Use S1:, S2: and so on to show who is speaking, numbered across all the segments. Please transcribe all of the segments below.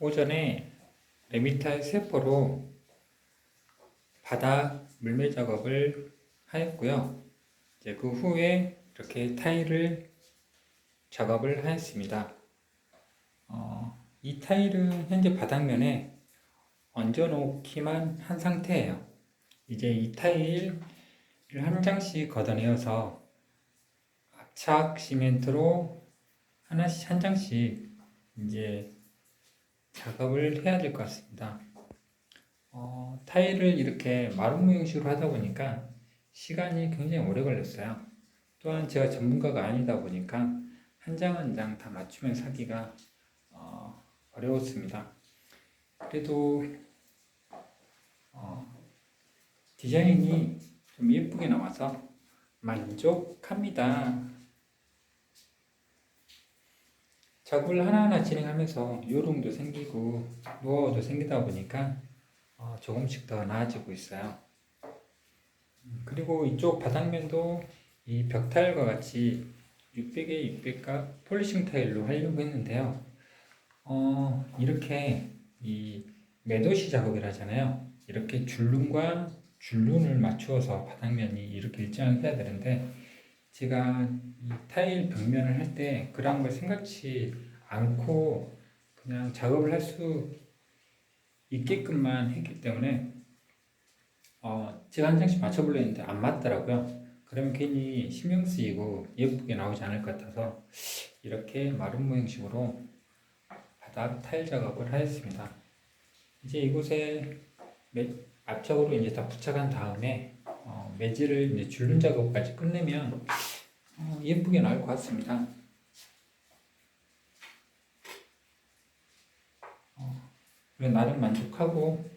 S1: 오전에 레미탈 세포로 바닥 물매 작업을 하였고요. 이제 그 후에 이렇게 타일을 작업을 하였습니다. 어, 이 타일은 현재 바닥면에 얹어 놓기만 한 상태예요. 이제 이 타일을 한 장씩 걷어내어서 압착 시멘트로 하나씩 한 장씩 이제 작업을 해야 될 것 같습니다. 어, 타일을 이렇게 마름모 형식으로 하다 보니까 시간이 굉장히 오래 걸렸어요. 또한 제가 전문가가 아니다 보니까 한 장 한 장 다 맞추면서 하기가 어, 어려웠습니다. 그래도 어, 디자인이 좀 예쁘게 나와서 만족합니다. 작업을 하나하나 진행하면서 요령도 생기고 노하우도 생기다 보니까 어, 조금씩 더 나아지고 있어요. 음, 그리고 이쪽 바닥면도 이 벽타일과 같이 600에 600각 폴리싱 타일로 하려고 했는데요. 어, 이렇게 이 매도시 작업을 하잖아요. 이렇게 줄눈과 줄눈을 맞추어서 바닥면이 이렇게 일정하게 해야 되는데 제가 이 타일 벽면을 할 때 그런 걸 생각지 않고 그냥 작업을 할 수 있게끔만 했기 때문에 어, 제가 한 장씩 맞춰보려 했는데 안 맞더라고요. 그러면 괜히 신경 쓰이고 예쁘게 나오지 않을 것 같아서 이렇게 마름모 형식으로 바닥 타일 작업을 하였습니다. 이제 이곳에 매, 앞쪽으로 이제 다 부착한 다음에 어, 매질을 이제 줄눈 작업까지 끝내면 어, 예쁘게 나올 것 같습니다. 어, 나름 만족하고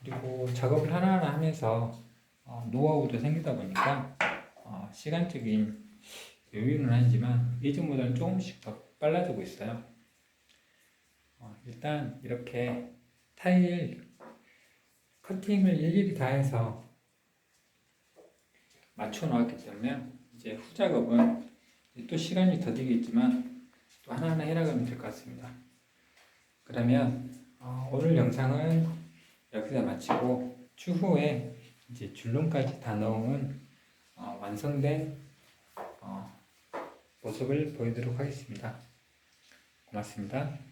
S1: 그리고 작업을 하나하나 하면서 어, 노하우도 생기다 보니까 어, 시간적인 여유는 아니지만 예전보다는 조금씩 더 빨라지고 있어요. 어, 일단 이렇게 타일 커팅을 일일이 다 해서 맞춰 놓았기 때문에 이제 후 작업은 또 시간이 더디겠지만 또 하나하나 해나가면 될 것 같습니다. 그러면 어, 오늘 영상은 여기서 마치고 추후에 이제 줄눈까지 다 넣은 어, 완성된 어, 모습을 보이도록 하겠습니다. 고맙습니다.